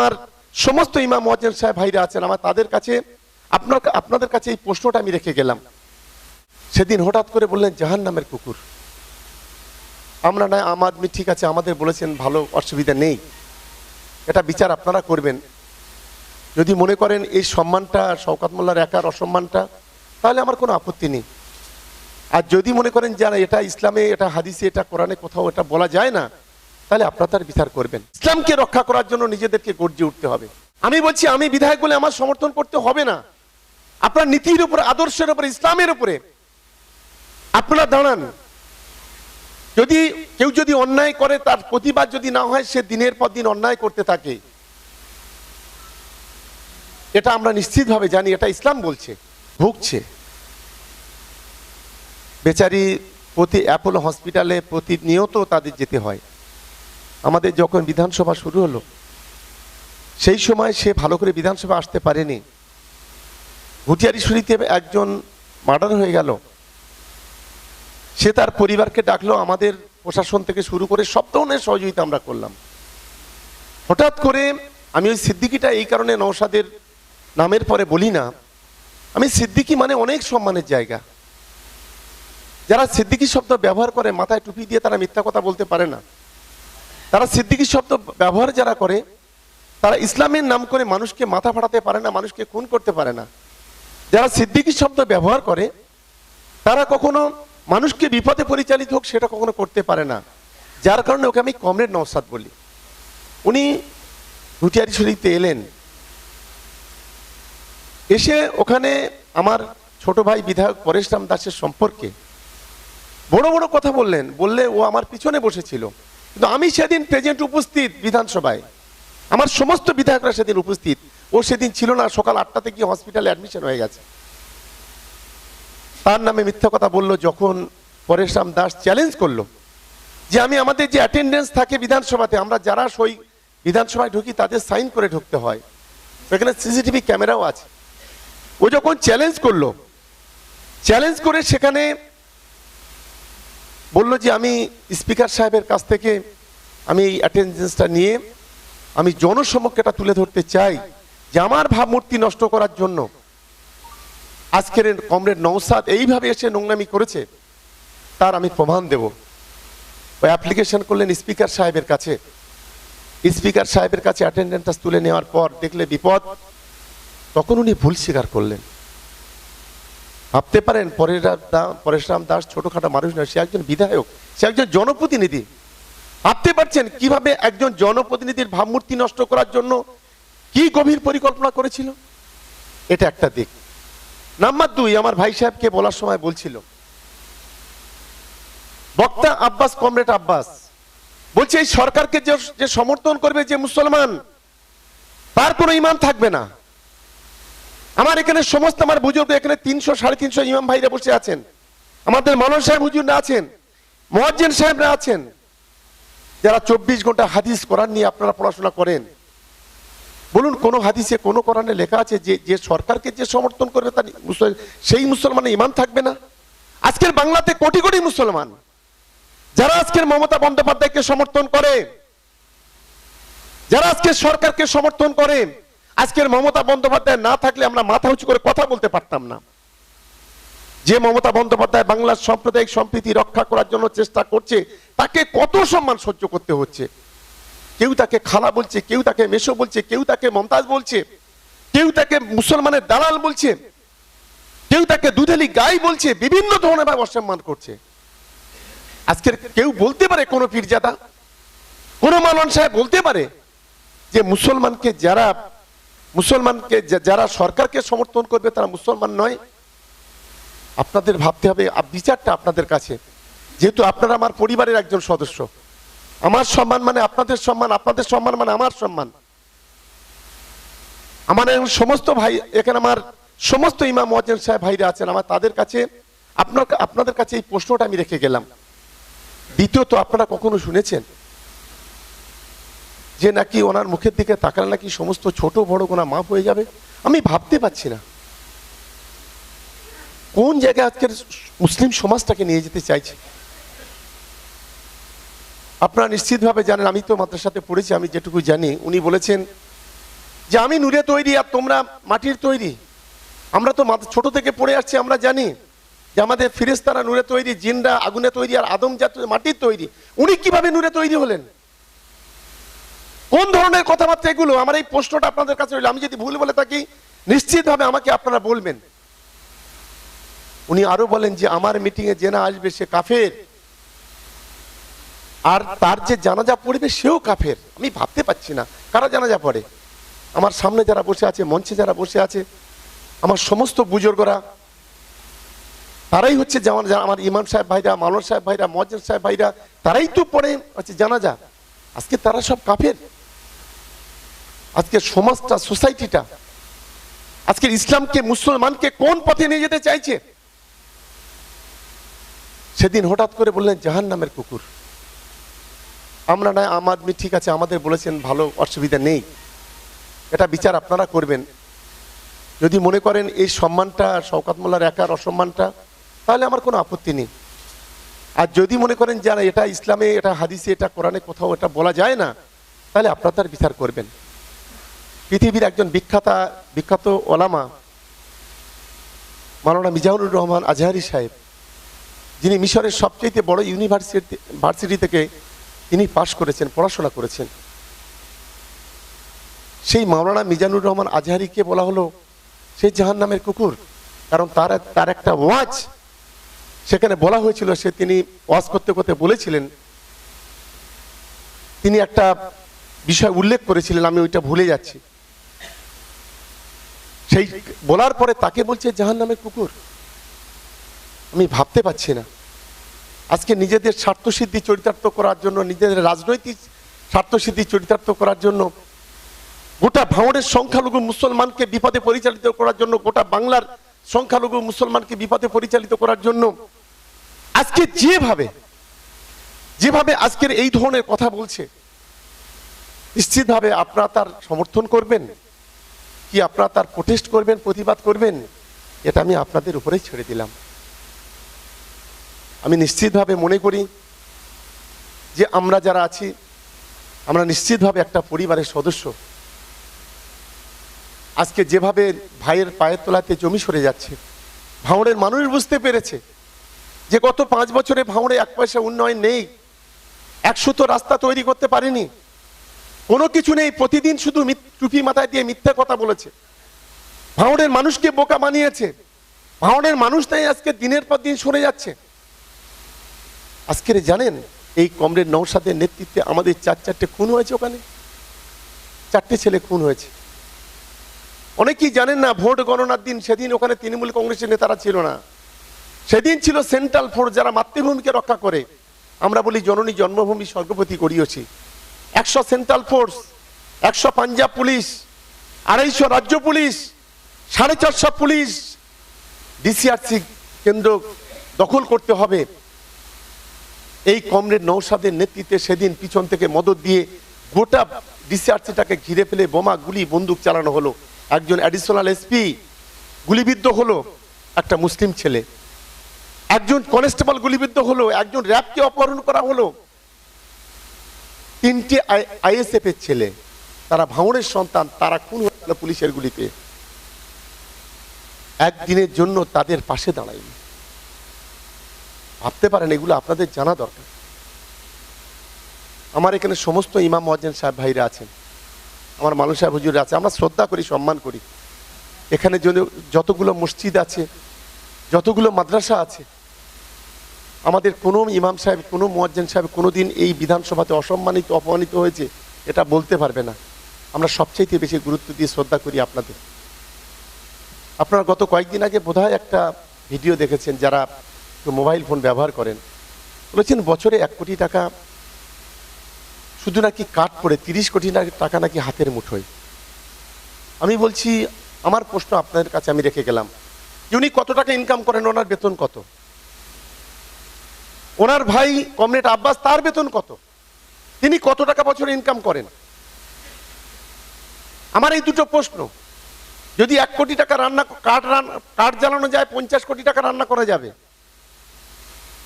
আমার সমস্ত ইমাম মহাজেন সাহেব ভাইরা আছেন, আমার তাদের কাছে আপনার আপনাদের কাছে এই প্রশ্নটা আমি রেখে গেলাম। সেদিন হঠাৎ করে বললেন জাহান নামের কুকুর। আমরা না, আম আদমি ঠিক আছে, আমাদের বলেছেন, ভালো অসুবিধা নেই। এটা বিচার আপনারা করবেন। যদি মনে করেন এই সম্মানটা, শওকাত মোল্লার একার অসম্মানটা, তাহলে আমার কোনো আপত্তি নেই। আর যদি মনে করেন যে এটা ইসলামে, এটা হাদিসে, এটা কোরআনে কোথাও এটা বলা যায় না তাহলে আপনারা তার বিচার করবেন। ইসলামকে রক্ষা করার জন্য নিজেদেরকে গর্জে উঠতে হবে। আমি বলছি, আমি বিধায়ক বলে আমার সমর্থন করতে হবে না। আপনার নীতির উপরে, আদর্শের উপরে, ইসলামের উপরে। আপনারা দাঁড়ান। যদি কেউ যদি অন্যায় করে, তার প্রতিবাদ যদি না হয়, সে দিনের পর দিন অন্যায় করতে থাকে। এটা আমরা নিশ্চিতভাবে জানি, এটা ইসলাম বলছে, ভুগছে। বেচারি প্রতি অ্যাপোলো হসপিটালে প্রতিনিয়ত তাদের যেতে হয়। আমাদের যখন বিধানসভা শুরু হলো, সেই সময় সে ভালো করে বিধানসভা আসতে পারেনি। ঘুটিয়ারিশুরিতে একজন মার্ডার হয়ে গেল। সে তার পরিবারকে ডাকলো, আমাদের প্রশাসন থেকে শুরু করে সব ধরনের সহযোগিতা আমরা করলাম। হঠাৎ করে আমি ওই সিদ্দিকিটা এই কারণে নৌসাদের নামের পরে বলি না, আমি সিদ্দিকি মানে অনেক সম্মানের জায়গা। যারা সিদ্দিকি শব্দ ব্যবহার করে, মাথায় টুপি দিয়ে তারা মিথ্যা কথা বলতে পারে না। তারা সিদ্দিকি শব্দ ব্যবহার যারা করে, তারা ইসলামের নাম করে মানুষকে মাথা ফাটাতে পারে না, মানুষকে খুন করতে পারে না। যারা সিদ্দিকি শব্দ ব্যবহার করে, তারা কখনো মানুষকে বিপদে পরিচালিত হোক সেটা কখনো করতে পারে না। যার কারণে ওকে আমি কমরেড নওসাদ বলি। উনি ঘুটিয়ারি শরীফতে এলেন। এসে ওখানে আমার ছোট ভাই বিধায়ক পরেশরাম দাসের সম্পর্কে বড় বড় কথা বললেন। বললে ও আমার পিছনে বসেছিল। কিন্তু আমি সেদিন প্রেজেন্ট উপস্থিত বিধানসভায়। আমার সমস্ত বিধায়করা সেদিন উপস্থিত। ও সেদিন ছিল না, সকাল আটটাতে গিয়ে হসপিটালে অ্যাডমিশন হয়ে গেছে। তার নামে মিথ্যা কথা বলল, যখন পরেশরাম দাস চ্যালেঞ্জ করল, যে আমি আমাদের যে অ্যাটেন্ডেন্স থাকে বিধানসভাতে, আমরা যারা সই বিধানসভায় ঢুকি তাদের সাইন করে ঢুকতে হয়। এখানে সিসিটিভি ক্যামেরাও আছে। ও যখন চ্যালেঞ্জ করল চ্যালেঞ্জ করে সেখানে বলল যে আমি স্পিকার সাহেবের কাছ থেকে আমি এই অ্যাটেন্ডেন্সটা নিয়ে আমি জনসমক্ষে এটা তুলে ধরতে চাই যে আমার ভাবমূর্তি নষ্ট করার জন্য আজকের কমরেড নৌসাদ এইভাবে এসে নোংরামি করেছে, তার আমি প্রমাণ দেব। ওই অ্যাপ্লিকেশন করলেন স্পিকার সাহেবের কাছে। স্পিকার সাহেবের কাছে অ্যাটেন্ডেন্স তুলে নেওয়ার পর দেখলে বিপদ, তখন উনি ভুল স্বীকার করলেন। ভাবতে পারেন পরেশরাম দাস ছোটখাটো মানুষ নয়, সে একজন বিধায়ক, সে একজন জনপ্রতিনিধি। ভাবতে পারছেন কীভাবে একজন জনপ্রতিনিধির ভাবমূর্তি নষ্ট করার জন্য কি গভীর পরিকল্পনা করেছিল? এটা একটা দিক। নাম্বার দুই, আমার ভাই সাহেবকে বলার সময় বলছিল, বক্তা আব্বাস, কমরেড আব্বাস, বলছে, এই সরকারকে যে সমর্থন করবে যে মুসলমান, তার কোনো ইমান থাকবে না। আমার এখানে সমস্ত আমার বুজুর্গ এখানে তিনশো, সাড়ে তিনশো ইমাম ভাইরা বসে আছেন। আমাদের মনন সাহেব হুজুররা আছেন মহাজ্জেন সাহেবরা আছেন। যারা চব্বিশ ঘণ্টা হাদিস কোরআন নিয়ে আপনারা পড়াশোনা করেন, বলুন কোন হাদিসে কোন কোরআনে লেখা আছে যে যে সরকারকে যে সমর্থন করবে তার সেই মুসলমানের ইমান থাকবে না? আজকের বাংলাতে কোটি কোটি মুসলমান, যারা আজকের মমতা বন্দ্যোপাধ্যায়কে সমর্থন করে, যারা আজকে সরকারকে সমর্থন করে আজকের মমতা বন্দ্যোপাধ্যায় না থাকলে আমরা মাথা উঁচু করে কথা বলতে পারতাম না। যে মমতা বন্দ্যোপাধ্যায় বাংলার সাম্প্রদায়িক সম্প্রীতি রক্ষা করার জন্য চেষ্টা করছে, তাকে কত সম্মান সহ্য করতে হচ্ছে? কেউ তাকে খালা বলছে, কেউ তাকে মেশো বলছে, কেউ তাকে মমতাজ বলছে, কেউ তাকে মুসলমানের দালাল বলছে, কেউ তাকে দুধেলি গাই বলছে, বিভিন্ন ধরনের ভাবে অসম্মান করছে। আজকের কেউ বলতে পারে কোনো পীরজাদা? কোন মালন সাহেব বলতে পারে যে মুসলমানকে যারা মুসলমানকে যারা সরকারকে সমর্থন করবে তারা মুসলমান নয়। আপনাদের ভাবতে হবে বিচারটা আপনাদের কাছে। যেহেতু আপনারা আমার পরিবারের একজন সদস্য। আমার সম্মান মানে আপনাদের সম্মান আপনাদের সম্মান মানে আমার সম্মান। আমার সমস্ত ভাই, এখানে আমার সমস্ত ইমাম মহাজেন সাহেব ভাইরা আছেন, আমার তাদের কাছে, আপনার, আপনাদের কাছে এই প্রশ্নটা আমি রেখে গেলাম। দ্বিতীয়ত, আপনারা কখনো শুনেছেন? যে নাকি ওনার মুখের দিকে তাকালে নাকি সমস্ত ছোট বড় গোনা মাফ হয়ে যাবে? আমি ভাবতে পারছি না। কোন জায়গায় আজকের মুসলিম সমাজটাকে নিয়ে যেতে চাইছে? আপনারা নিশ্চিতভাবে জানেন, আমি তো মাদ্রাসাতে পড়েছি, আমি যেটুকু জানি। উনি বলেছেন যে, আমি নূরে তৈরি আর তোমরা মাটির তৈরি। আমরা তো ছোট থেকে পড়ে আসছি, আমরা জানি যে আমাদের ফিরেস্তারা নূরে তৈরি, জিনরা আগুনে তৈরি আর আদম জাত মাটির তৈরি। উনি কীভাবে নূরে তৈরি হলেন? কোন ধরনের কথাবার্তা এগুলো? আমার এই প্রশ্নটা আপনাদের কাছে রইল। আমি যদি ভুল বলে থাকি, নিশ্চিতভাবে আমাকে আপনারা বলবেন। উনি আরও বলেন যে, আমার মিটিং এ জেনা আসবে সে কাফের। আর তার যে জানাজা পড়বে সেও কাফের। আমি ভাবতে পাচ্ছি না। কারা জানাজা পড়ে? আমার সামনে যারা বসে আছে, মঞ্চে যারা বসে আছে, আমার সমস্ত বুজুর্গরা, তারাই হচ্ছে যেমন আমার ইমাম সাহেব ভাইরা মালন সাহেব ভাইরা মজ্জেন সাহেব ভাইরা, তারাই তো পড়ে হচ্ছে জানাজা। আজকে তারা সব কাফের। আজকে সমাজটা সোসাইটিটা আজকের ইসলামকে মুসলমানকে কোন পথে নিয়ে যেতে চাইছে? সেদিন হঠাৎ করে বললেন জাহান নামের কুকুর। আমরা নয় আম আদমি ঠিক আছে আমাদের বলেছেন ভালো অসুবিধা নেই। এটা বিচার আপনারা করবেন। যদি মনে করেন এই সম্মানটা শওকাত মোল্লার একার অসম্মানটা তাহলে আমার কোনো আপত্তি নেই। আর যদি মনে করেন যে না, এটা ইসলামে এটা হাদিসে এটা কোরআনে কোথাও এটা বলা যায় না তাহলে আপনার তার বিচার করবেন। পৃথিবীর একজন বিখ্যাতা, বিখ্যাত ওলামা, মাওলানা মিজানুর রহমান আজহারি সাহেব, যিনি মিশরের সবচেয়ে বড় ইউনিভার্সিটি, ভার্সিটি থেকে তিনি পাশ করেছেন, পড়াশোনা করেছেন। সেই মাওলানা মিজানুর রহমান আজহারিকে বলা হলো সেই জাহান নামের কুকুর, কারণ তার তার একটা ওয়াজ সেখানে বলা হয়েছিল, সে তিনি ওয়াজ করতে করতে বলেছিলেন। তিনি একটা বিষয় উল্লেখ করেছিলেন, আমি ওইটা ভুলে যাচ্ছি। সেই বলার পরে তাকে বলছে জাহান নামের কুকুর। আমি ভাবতে পারছি না। আজকে নিজেদের স্বার্থসিদ্ধি চরিতার্থ করার জন্য, নিজেদের রাজনৈতিক স্বার্থসিদ্ধি চরিতার্থ করার জন্য, গোটা ভাঙড়ের সংখ্যালঘু মুসলমানকে বিপদে পরিচালিত করার জন্য, গোটা বাংলার সংখ্যালঘু মুসলমানকে বিপদে পরিচালিত করার জন্য, আজকে যেভাবে যেভাবে আজকের এই ধরনের কথা বলছে, নিশ্চিতভাবে আপনারা তার সমর্থন করবেন। কি আপনারা তার প্রোটেস্ট করবেন, প্রতিবাদ করবেন? এটা আমি আপনাদের উপরেই ছেড়ে দিলাম। আমি নিশ্চিতভাবে মনে করি যে আমরা যারা আছি, আমরা নিশ্চিতভাবে একটা পরিবারের সদস্য। আজকে যেভাবে ভাইয়ের পায়ের তোলাতে জমি সরে যাচ্ছে ভাঙড়ের মানুষ বুঝতে পেরেছে যে গত পাঁচ বছরে ভাঙড়ে এক পয়সা উন্নয়ন নেই একশো তো রাস্তা তৈরি করতে পারেনি। কোনো কিছু নেই, প্রতিদিন শুধু টুপি মাথায় দিয়ে মিথ্যা কথা বলেছে। ভাঙড়ের মানুষকে বোকা বানিয়েছে। ভাঙড়ের মানুষটাই আজকে দিনের পর দিন সরে যাচ্ছে। আজকের জানেন, এই কমরেড নৌসাদের নেতৃত্বে আমাদের চার চারটে খুন হয়েছে ওখানে। চারটে ছেলে খুন হয়েছে। অনেকেই জানেন না, ভোট গণনার দিন সেদিন ওখানে তৃণমূল কংগ্রেসের নেতারা ছিল না। সেদিন ছিল সেন্ট্রাল ফোর্স যারা মাতৃভূমিকে রক্ষা করে। আমরা বলি, জননী জন্মভূমি স্বর্গপতি করিয়েছি। একশো সেন্ট্রাল ফোর্স, একশো পাঞ্জাব পুলিশ, আড়াইশো রাজ্য পুলিশ, সাড়ে চারশো পুলিশ ডিসিআরসি কেন্দ্র দখল করতে হবে। এই কমরেড নৌসাদের নেতৃত্বে সেদিন পিছন থেকে মদত দিয়ে গোটা ডিসিআরসিটাকে ঘিরে ফেলে বোমা, গুলি, বন্দুক চালানো হলো। একজন অ্যাডিশনাল এসপি গুলিবিদ্ধ হলো, একটা মুসলিম ছেলে। একজন কনস্টেবল গুলিবিদ্ধ হলো, একজন র্যাবকে অপহরণ করা হলো। তিনটে আইএসএফ এর ছেলে, তারা ভাঙড়ের সন্তান, তারা খুন হয়ে গেল পুলিশের গুলিতে। একদিনের জন্য তাদের পাশে দাঁড়ায়নি। ভাবতে পারেন, এগুলো আপনাদের জানা দরকার। আমার এখানে সমস্ত ইমাম মহাজেন সাহেব ভাইরা আছেন। আমার মানুষ সাহেব হুজুর আছে, আমরা শ্রদ্ধা করি, সম্মান করি। এখানে যতগুলো মসজিদ আছে, যতগুলো মাদ্রাসা আছে আমাদের কোনো ইমাম সাহেব, কোনো মোয়াজ্জেন সাহেব কোনোদিন এই বিধানসভাতে অসম্মানিত, অপমানিত হয়েছে, এটা বলতে পারবে না। আমরা সবচাইতে বেশি গুরুত্ব দিয়ে শ্রদ্ধা করি আপনাদের। আপনারা গত কয়েকদিন আগে বোধহয় একটা ভিডিও দেখেছেন, যারা মোবাইল ফোন ব্যবহার করেন। বলেছেন, বছরে এক কোটি টাকা শুধু নাকি কাট পড়ে, তিরিশ কোটি টাকা নাকি হাতের মুঠোয়। আমি বলছি, আমার প্রশ্ন আপনাদের কাছে আমি রেখে গেলাম উনি কত টাকা ইনকাম করেন, ওনার বেতন কত? ওনার ভাই কমরেড আব্বাস, তার বেতন কত? তিনি কত টাকা বছরে ইনকাম করেন? আমার এই দুটো প্রশ্ন। যদি এক কোটি টাকা রান্না, কাঠ কাঠ জ্বালানো যায়, পঞ্চাশ কোটি টাকা রান্না করা যাবে।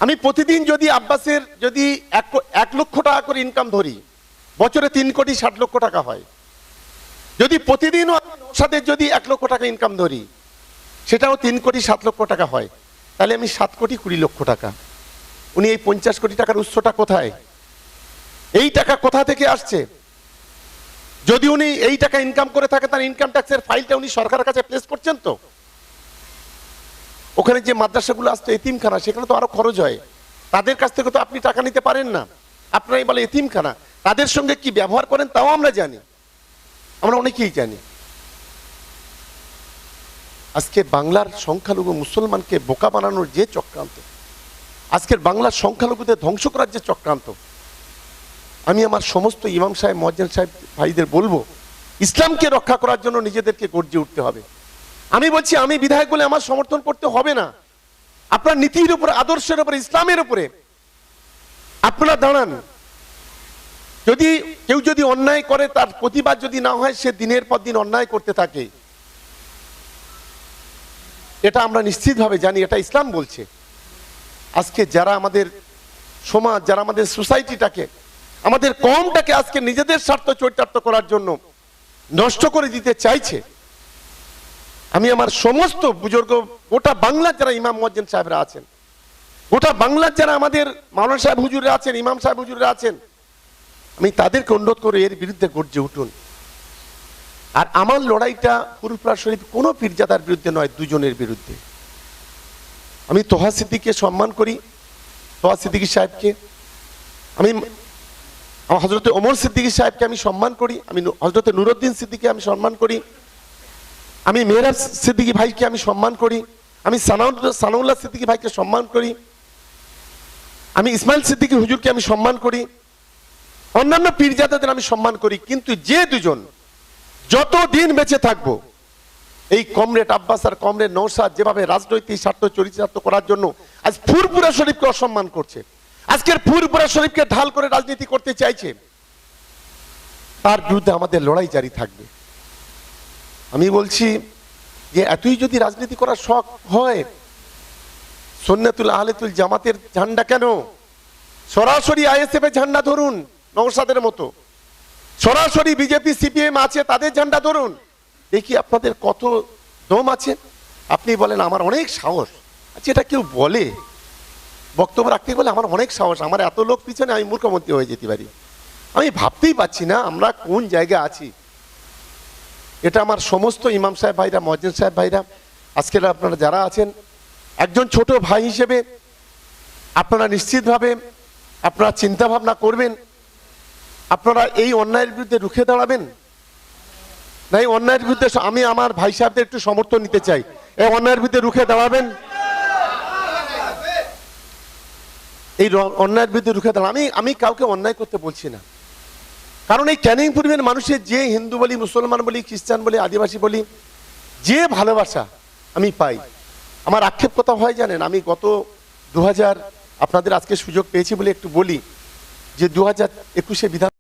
আমি প্রতিদিন যদি আব্বাসের যদি এক এক লক্ষ টাকা করে ইনকাম ধরি, বছরে তিন কোটি, ষাট লক্ষ টাকা হয়। যদি প্রতিদিনও নৌসাদের যদি এক লক্ষ টাকা ইনকাম ধরি, সেটাও তিন কোটি, সাত লক্ষ টাকা হয়। তাহলে আমি সাত কোটি, কুড়ি লক্ষ টাকা। উনি এই পঞ্চাশ কোটি টাকার উৎসটা কোথায়? এই টাকা কোথা থেকে আসছে? যদি উনি এই টাকা ইনকাম করে থাকে, তার ইনকাম ট্যাক্সের ফাইলটা উনি সরকারের কাছে প্লেস করছেন তো? ওখানে যে মাদ্রাসাগুলো আসতো এতিমখানা, সেখানে তো আরও খরচ হয়। তাদের কাছ থেকে তো আপনি টাকা নিতে পারেন না। আপনারাই বলে এতিমখানা। তাদের সঙ্গে কি ব্যবহার করেন, তাও আমরা জানি। আমরা অনেকেই জানি। আজকে বাংলার সংখ্যালঘু মুসলমানকে বোকা বানানোর যে চক্রান্ত আজকের বাংলার সংখ্যালঘুদের ধ্বংস করার যে চক্রান্ত। আমি আমার সমস্ত ইমাম সাহেব মজ্জেন সাহেব, ভাইদের বলব, ইসলামকে রক্ষা করার জন্য নিজেদেরকে গর্জে উঠতে হবে। আমি বলছি, আমি বিধায়ক বলে আমার সমর্থন করতে হবে না। আপনার নীতির উপরে, আদর্শের উপরে, ইসলামের উপরে। আপনারা দাঁড়ান। যদি কেউ যদি অন্যায় করে, তার প্রতিবাদ যদি না হয়, সে দিনের পর দিন অন্যায় করতে থাকে। এটা আমরা নিশ্চিতভাবে জানি, এটা ইসলাম বলছে। আজকে যারা আমাদের সমাজ, যারা আমাদের সোসাইটিটাকে, আমাদের কমটাকে আজকে নিজেদের স্বার্থ চরিতার্থ করার জন্য নষ্ট করে দিতে চাইছে, আমি আমার সমস্ত বুজুর্গ, গোটা বাংলার যারা ইমাম মজ্জেন সাহেবরা আছেন, গোটা বাংলার যারা আমাদের মাওলানা সাহেব হুজুরে আছেন, ইমাম সাহেব হুজুরে আছেন, আমি তাদেরকে অনুরোধ করে এর বিরুদ্ধে গর্জে উঠুন। আর আমার লড়াইটা ফুরফুরা শরীফ কোনো পীরজাদার বিরুদ্ধে নয়, দুজনের বিরুদ্ধে। আমি তোহা সিদ্দিককে সম্মান করি, তোহা সিদ্দিকী সাহেবকে। আমি আমার হজরত ওমর সিদ্দিকী সাহেবকে আমি সম্মান করি, আমি হজরত নুরুদ্দিন সিদ্দিককে আমি সম্মান করি, আমি মেহরাজ সিদ্দিকী ভাইকে আমি সম্মান করি, আমি সানাউল্লাহ সানাউল্লাহ সিদ্দিকী ভাইকে সম্মান করি, আমি ইসমাইল সিদ্দিকী হুজুরকে আমি সম্মান করি, অন্যান্য পীরজাদাদের আমি সম্মান করি, কিন্তু যে দুজন যত দিন বেঁচে থাকব এই কমরেড আব্বাস আর কমরেড নৌসাদ যেভাবে রাজনৈতিক স্বার্থ চরিতার্থ করার জন্য আজ ফুরপুরা শরীফকে অসম্মান করছে। আজকের ফুরপুরা শরীফকে ঢাল করে রাজনীতি করতে চাইছে। তার বিরুদ্ধে আমাদের লড়াই জারি থাকবে। আমি বলছি যে এতই যদি রাজনীতি করার শখ হয় সন্ন্যাতুল আহলেতুল জামাতের ঝান্ডা কেন? সরাসরি আইএসএফ এর ঝান্ডা ধরুন নৌসাদের মতো। সরাসরি বিজেপি, সিপিএম আছে, তাদের ঝান্ডা ধরুন। দেখি আপনাদের কত দম আছে। আপনি বলেন, আমার অনেক সাহস। আচ্ছা এটা কেউ বলে? বক্তব্য রাখতে বলে আমার অনেক সাহস। আমার এত লোক পিছনে, আমি মূর্খমন্ত্রী হয়ে যেতে পারি। আমি ভাবতেই পাচ্ছি না আমরা কোন জায়গায় আছি। এটা আমার সমস্ত ইমাম সাহেব ভাইরা মজ্জেন সাহেব ভাইরা, আজকের আপনারা যারা আছেন, একজন ছোট ভাই হিসেবে আপনারা নিশ্চিতভাবে আপনারা চিন্তা ভাবনা করবেন। আপনারা এই অন্যায়ের বিরুদ্ধে রুখে দাঁড়াবেন? না, এই অন্যায়ের বিরুদ্ধে আমি আমার ভাই সাহেবদের একটু সমর্থন নিতে চাই। এই অন্যায়ের বিরুদ্ধে রুখে দাঁড়াবেন? এই অন্যায়ের বিরুদ্ধে রুখে দাঁড়ান। আমি আমি কাউকে অন্যায় করতে বলছি না। কারণ এই ক্যানিং পূর্বের মানুষের যে হিন্দু বলি, মুসলমান বলি, খ্রিস্টান বলি, আদিবাসী বলি, যে ভালোবাসা আমি পাই। আমার আক্ষেপ কথা হয় জানেন, আমি গত দু হাজার আপনাদের আজকে সুযোগ পেয়েছি বলে একটু বলি যে দু হাজার একুশে বিধান